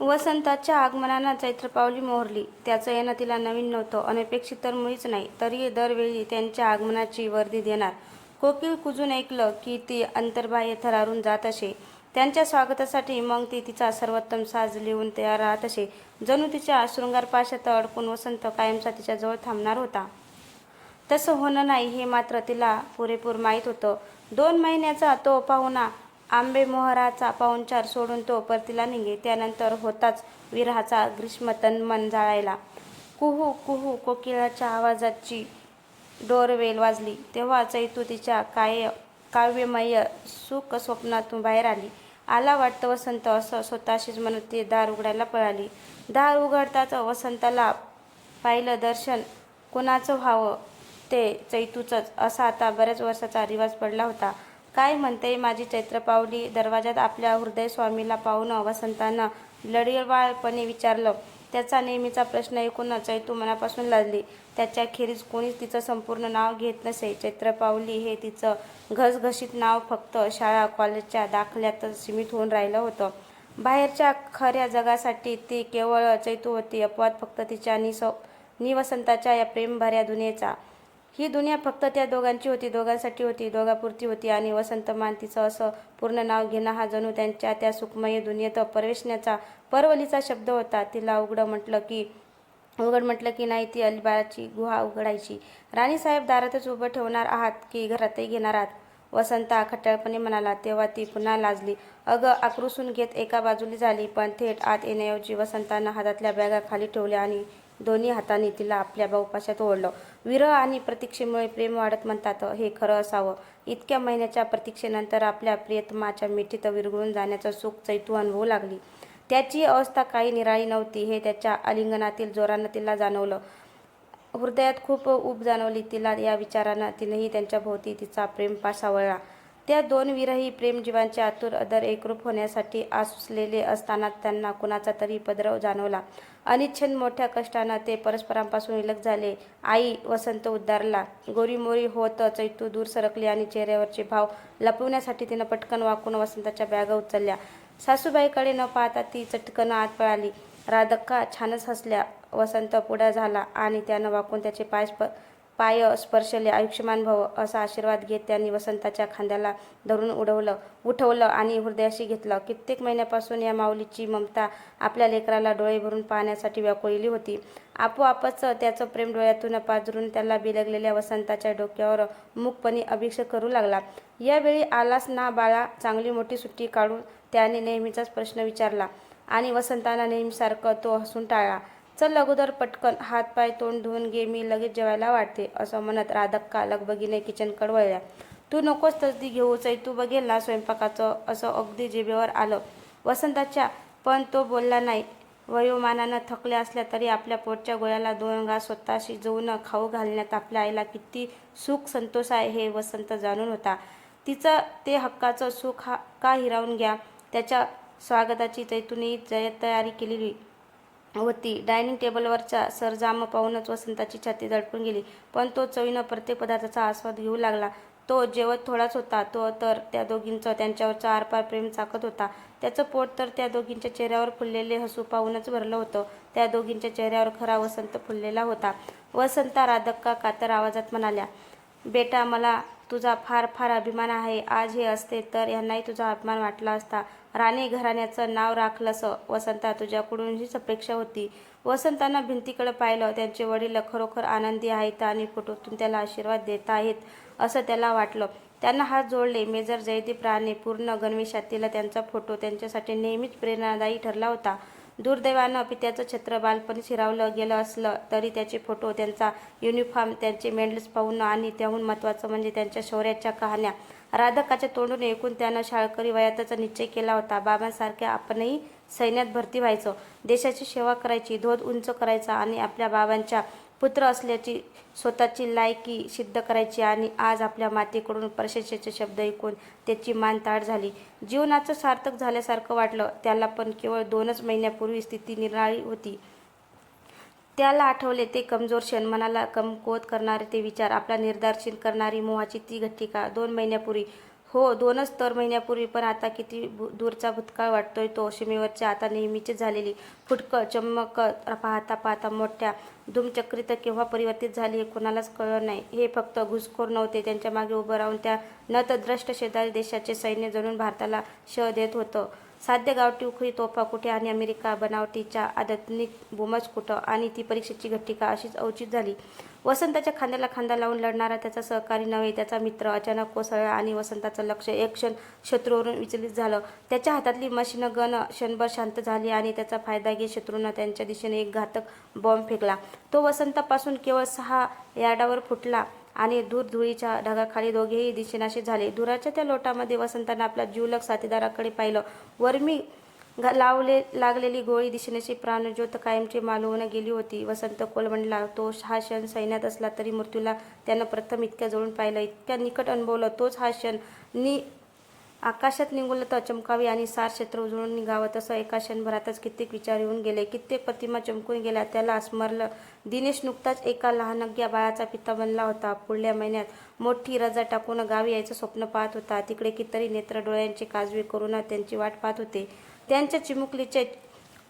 वसंताच्या आगमनानं चैत्रपावली मोहरली. त्याचं येणं तिला नवीन नव्हतं. अनपेक्षित तर मुळीच नाही. तरीही दरवेळी त्यांच्या आगमनाची वर्दी देणार. कोकिल कुजून ऐकलं की ती अंतर्बाह्य थरारून जात असे. त्यांच्या स्वागतासाठी मग ती तिचा सर्वोत्तम साज लिहून तयार राहत असे. जणू तिच्या शृंगारपाशात अडकून वसंत कायमचा तिच्याजवळ थांबणार होता. तसं होणं नाही हे मात्र तिला पुरेपूर माहीत होतं. दोन महिन्याचा तो पाहुणा आंबे मोहराचा पाहुणचार सोडून तो परतीला निघे त्यानंतर होताच विरहाचा ग्रीष्मतन मन जाळायला. कुहू कुहू कोकिळाच्या आवाजाची डोरवेल वाजली. तेव्हा चैतू तिच्या काय काव्यमय सुख स्वप्नातून बाहेर आली. आला वाटतं वसंत असं स्वतःशीच म्हणत ती दार उघडायला पळाली. दार उघडताच वसंताला पाहिलं दर्शन कुणाचं व्हावं ते चैतूचंच. असा आता बऱ्याच वर्षाचा रिवाज पडला होता. काय म्हणते माझी चैत्रपावली दरवाजात आपल्या हृदय स्वामीला पाहून वसंतानं लढीवाळपणे विचारलं. त्याचा नेहमीचा प्रश्न ऐकून चैतू मनापासून लाजली त्याच्या खेरीज कोणीच तिचं संपूर्ण नाव घेत नसे. चैत्रपावली हे तिचं घसघशीत नाव फक्त शाळा कॉलेजच्या दाखल्यातच सीमित होऊन राहिलं होतं. बाहेरच्या खऱ्या जगासाठी ती केवळ चैतू होती अपवाद फक्त तिच्या निस निवसंताच्या या प्रेमभऱ्या दुनियेचा. ही दुनिया फक्त त्या दोघांची होती दोघांसाठी होती दोघापुरती होती आणि वसंतमान तिचं असं पूर्ण नाव घेणं हा जणू त्यांच्या त्या सुखमय दुनियेत प्रवेशण्याचा परवलीचा शब्द होता. तिला उघडं म्हटलं की उघड म्हटलं की नाही ती अलिबाळाची गुहा उघडायची. राणीसाहेब दारातच उभं ठेवणार आहात की घरातही घेणार आहात? वसंता खट्याळपणे म्हणाला. तेव्हा ती पुन्हा लाजली. अगं आक्रुसून घेत एका बाजूली झाली पण थेट आत येण्याऐवजी वसंतानं हातातल्या बॅगा खाली ठेवल्या आणि दोन्ही हाताने तिला आपल्या बहुपाशात ओढलं. विरह आणि प्रतीक्षेमुळे प्रेम वाढत म्हणतात हे खरं असावं. इतक्या महिन्याच्या प्रतीक्षेनंतर आपल्या प्रियतमाच्या मिठीत विरघळून जाण्याचं सुख चैतू अनुभवू लागली. त्याची अवस्था काही निराळी नव्हती हे त्याच्या आलिंगनातील जोरानं तिला जाणवलं. हृदयात खूप ऊब जाणवली तिला या विचारानं तिनेही त्यांच्या भोवती तिचा प्रेमपास वळला त्या दोन विरही प्रेमजीवांचे आतुर अदर एकरूप होण्यासाठी आसुसलेले असताना त्यांना कुणाचा तरी उपद्रव जाणवला. अनिच्छन मोठ्या कष्टानं ते परस्परांपासून विलग झाले. आई वसंत उद्धारला. गोरीमोरी होत चैतू दूर सरकली आणि चेहऱ्यावरचे भाव लपवण्यासाठी तिनं पटकन वाकून वसंताच्या बॅगा उचलल्या. सासूबाईकडे न पाहता ती चटकन आत पळाली. राधक्का छानच हसल्या. वसंत पुढा झाला आणि त्यानं वाकून त्याचे पाय पाय स्पर्शले आयुष्यमान भव असा आशीर्वाद घेत त्यांनी वसंताच्या खांद्याला धरून उडवलं उठवलं आणि हृदयाशी घेतलं. कित्येक महिन्यापासून या माऊलीची ममता आपल्या लेकराला डोळे भरून पाहण्यासाठी व्याकुळली होती. आपोआपच त्याचं प्रेम डोळ्यातून पाजरून त्याला बिलगलेल्या वसंताच्या डोक्यावर मुखपणे अभिषेक करू लागला. यावेळी आलास ना बाळा चांगली मोठी सुट्टी काढून त्याने नेहमीचाच प्रश्न विचारला आणि वसंताना नेहमीसारखं तो हसून टाळला. चल अगोदर पटकन हात पाय तोंड धुवून घे मी लगेच जेवायला वाटते असं म्हणत राधक्का लगबगीने किचनकडे वळल्या तू नकोस तसदी घेऊ चैतू बघेल ना स्वयंपाकाचं असं अगदी जिभेवर आलं. वसंताच्या पण तो बोलला नाही. वयोमानानं थकल्या असल्या तरी आपल्या पोटच्या गोळ्याला दोन घास स्वतःशी जाऊन खाऊ घालण्यात आपल्या आईला किती सुख संतोष आहे हे वसंत जाणून होता. तिचं ते हक्काचं सुख हा का हिरावून घ्या? त्याच्या स्वागताची चैतूने जय तयारी केलेली. होती डायनिंग टेबलवरचा सरजाम पाहूनच वसंताची छाती दडपून गेली. पण तो चवीनं प्रत्येक पदार्थाचा आस्वाद घेऊ लागला. तो जेवत थोडाच होता. तो तर त्या दोघींचं त्यांच्यावरचा आरपार प्रेम चाकत होता. त्याचं पोट तर त्या दोघींच्या चेहऱ्यावर फुललेले हसू पाहूनच भरलं होतं. त्या दोघींच्या चेहऱ्यावर खरा वसंत फुललेला होता. वसंता राधक्का कातर आवाजात म्हणाल्या बेटा मला तुझा फार फार अभिमान आहे. आज हे असते तर यांनाही तुझा अभिमान वाटला असता. राणे घराण्याचं नाव राखलंस. वसंता तुझ्याकडून हीच अपेक्षा होती. वसंतांना भिंतीकडे पाहिलं. त्यांचे वडील खरोखर आनंदी आहेत आणि फोटोतून त्याला आशीर्वाद देत आहेत असं त्याला वाटलं. त्यांना हात जोडले. मेजर जयदीप राणे पूर्ण गणवेशातील त्यांचा फोटो त्यांच्यासाठी नेहमीच प्रेरणादायी ठरला होता. दुर्दैवानं पित्याचं छत्र बालपणी शिरावलं गेलं असलं तरी त्याचे फोटो त्यांचा युनिफॉर्म त्यांचे मेडल्स पाहून आणि त्याहून महत्त्वाचं म्हणजे त्यांच्या शौर्याच्या कहाण्या. राधकाच्या तोंडून ऐकून त्यानं शाळकरी वयातच निश्चय केला होता. बाबांसारख्या आपणही सैन्यात भरती व्हायचं. देशाची सेवा करायची धोद उंच करायचा आणि आपल्या बाबांच्या पुत्र असल्याची स्वतःची लायकी सिद्ध करायची आणि आज आपल्या मातेकडून प्रशंसेचे शब्द ऐकून त्याची मान ताट झाली. जीवनाचं सार्थक झाल्यासारखं वाटलं. त्याला पण केवळ दोनच महिन्यापूर्वी स्थिती निराळी होती. त्याला आठवले ते कमजोर क्षण. मनाला कमकुवत करणारे ते विचार. आपला निर्धारशील करणारी मोहाची ती घट्टिका. दोन महिन्यापूर्वी हो दोनच तर महिन्यापूर्वी पण आता किती दूरचा भूतकाळ वाटतोय तो. सीमेवरच्या आता नेहमीची झालेली फुटकं चमक पाहता पाहता मोठ्या धूमचक्रीत केव्हा परिवर्तित झाली हे कोणालाच कळलं नाही. हे फक्त घुसखोर नव्हते. त्यांच्या मागे उभं राहून त्या नतद्रष्ट शेजारी देशाचे सैन्य जणून भारताला श देत होतं. साध्य गावठी उखळी तोफा कुठे आणि अमेरिका बनावटीच्या आध्यात्मिक बोमच कुठं आणि ती परीक्षेची घट्टिका अशीच अवचित झाली. वसंताच्या खांद्याला खांदा लावून लढणारा त्याचा सहकारी नव्हे त्याचा मित्र अचानक कोसळला आणि वसंताचं लक्ष एक क्षण शत्रूवरून विचलित झालं. त्याच्या हातातली मशीन गन क्षणभर शांत झाली आणि त्याचा फायदा घेत शत्रूनं त्यांच्या दिशेने एक घातक बॉम्ब फेकला. तो वसंतापासून केवळ सहा यार्डावर फुटला. आणि दूर धुळीच्या ढगाखाली दोघेही दिशेनाशी झाले. धुराच्या त्या लोटामध्ये वसंतानं आपल्या जीवलक साथीदाराकडे पाहिलं. वरमी लावले लागलेली गोळी दिशेनेशी प्राणज्योत कायमची मालवून गेली होती. वसंत कोलमंडला तो हा क्षण सैन्यात असला तरी मृत्यूला त्यानं प्रथम इतक्या जवळून पाहिलं. इतक्या निकट अनुभवलं तोच हा क्षण. नि आकाशात निघुलं तर चमकावी आणि सार क्षेत्र उजळून निघावं. तसं एका क्षणभरातच कित्येक विचार येऊन गेले. कित्येक प्रतिमा चमकून गेल्या. त्याला स्मरलं दिनेश नुकताच एका लहानग्या बाळाचा पिता बनला होता. पुढल्या महिन्यात मोठी रजा टाकून गावी यायचं स्वप्न पाहत होता. तिकडे कितीतरी नेत्र डोळ्यांचे काजवे करून त्यांची वाट पाहत होते. त्यांच्या चिमुकलीचे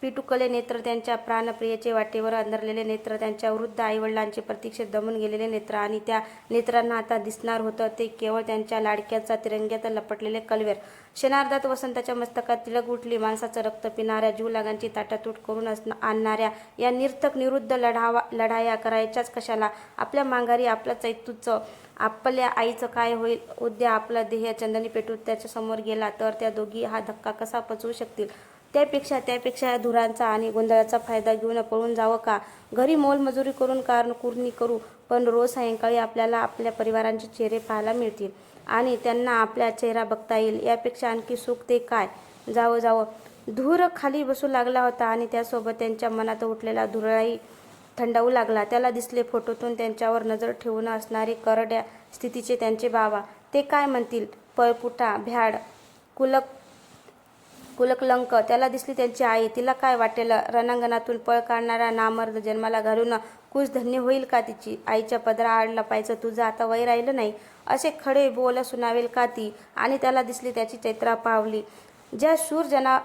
पिटुकले नेत्र त्यांच्या प्राणप्रियेचे वाटेवर अंधरलेले नेत्र त्यांच्या वृद्ध आईवडिलांचे प्रतीक्षेत दमून गेलेले नेत्र आणि त्या नेत्रांना आता दिसणार होतं ते केवळ त्यांच्या लाडक्याचा तिरंग्यात लपटलेले कलवेर. क्षणार्धात वसंताच्या मस्तकात तिलक उठली. माणसाचं रक्त पिणाऱ्या जीवलागांची ताटातूट करून आणणाऱ्या या निर्थक निरुद्ध लढावा लढाया करायच्याच कशाला? आपल्या मांगारी आपल्या चैतूचं आपल्या आईचं काय होईल? उद्या आपला देह चंदनी पेटून त्याच्यासमोर गेला तर त्या दोघी हा धक्का कसा पचवू शकतील? त्यापेक्षा त्यापेक्षा या धुरांचा आणि गोंधळाचा फायदा घेऊन पळून जावं का? घरी मोलमजुरी करून कारण कुरणी करू पण रोज सायंकाळी आपल्याला आपल्या परिवारांचे चेहरे पाहायला मिळतील आणि त्यांना आपला चेहरा बघता येईल. यापेक्षा आणखी सुख ते काय? जावं जावं. धूर खाली बसू लागला होता आणि त्यासोबत त्यांच्या मनात उठलेला धुराही थंडावू लागला. त्याला दिसले फोटोतून त्यांच्यावर नजर ठेवून असणारे करड्या स्थितीचे त्यांचे बाबा. ते काय म्हणतील? पळपुटा भ्याड कुलक कुलकलंक. त्याला दिसली त्यांची आई. तिला काय वाटेल? रणांगणातून पळ काढणारा नामर्द जन्माला घालून कुश धन्य होईल का तिची? आईच्या पदरा आडला पाहिजे तुझं आता वय राहिलं नाही. असे खडे बोल सुनावेल का ती? आणि त्याला दिसली त्याची चैत्रा पावली. ज्या शूर जना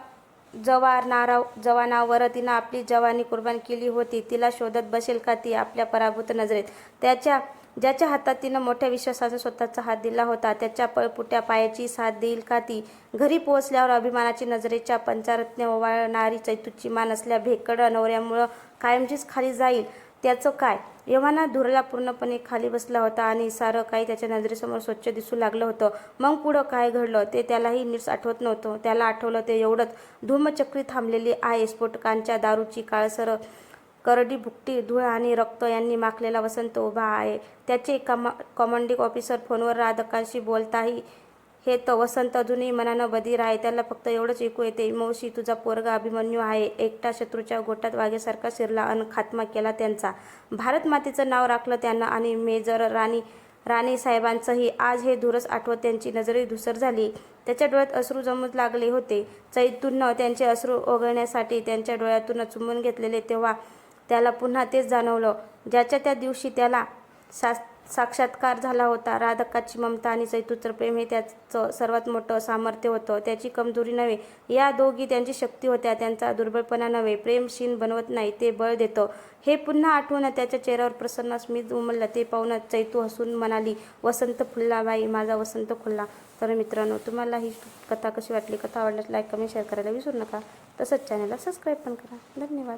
जवानारा जवानावर तिनं आपली जवानी कुर्बान केली होती तिला शोधत बसेल का ती आपल्या पराभूत नजरेत? त्याच्या ज्याच्या हातात तिनं मोठ्या विश्वासाचा स्वतःचा हात दिला होता त्याच्या पळपुट्या पायाची साथ देईल का ती? घरी पोहोचल्यावर अभिमानाची नजरेच्या पंचारत्न ओवाळणारी चैतूची मान असल्या भेकड नवऱ्यामुळं कायमचीच खाली जाईल. त्याचं काय? यवाना धुरला पूर्णपणे खाली बसला होता आणि सारं काही त्याच्या नजरेसमोर स्वच्छ दिसू लागलं होतं. मग पुढं काय घडलं? ते त्यालाही नीट आठवत नव्हतं. त्याला आठवलं ते एवढंच. धूमचक्री थांबलेली आहे स्फोटकांच्या दारूची काळसर करडी भुकटी धूळ आणि रक्त यांनी माखलेला वसंत उभा आहे. त्याचे कमा कमांडिंग ऑफिसर फोनवर राधकांशी बोलताही हे तर वसंत अजूनही मनानं बधीर आहे. त्याला फक्त एवढंच ऐकू येते मौशी तुझा पोरगा अभिमन्यू आहे. एकटा शत्रूच्या गोटात वाघेसारखा शिरला अन खात्मा केला त्यांचा. भारत मातेचं नाव राखलं त्यांना आणि मेजर राणी राणी साहेबांचंही. आज हे धुरस आठवत त्यांची नजरही धुसर झाली. त्याच्या डोळ्यात अश्रू जमूच लागले होते. चैतून त्यांचे अश्रू ओघळण्यासाठी त्यांच्या डोळ्यातून चुंबून घेतलेले तेव्हा त्याला पुन्हा तेच जाणवलं ज्याच्या त्या दिवशी त्याला सा साक्षात्कार झाला होता. राधकाची ममता आणि चैतूचं प्रेम हे त्याचं सर्वात मोठं सामर्थ्य होतं. त्याची कमजोरी नव्हे. या दोघी त्यांची शक्ती होत्या. त्यांचा दुर्बळपणा नव्हे. प्रेम शीन बनवत नाही ते बळ देतं. हे पुन्हा आठवून त्याच्या चेहऱ्यावर प्रसन्न स्मित उमललं. ते पाहून चैतू हसून म्हणाली वसंत फुलला बाई माझा वसंत खुलला. तर मित्रांनो तुम्हाला ही कथा कशी वाटली? कथा आवडल्यास लाईक कमेंट शेअर करायला विसरू नका. तसंच चॅनलला सबस्क्राईब पण करा. धन्यवाद.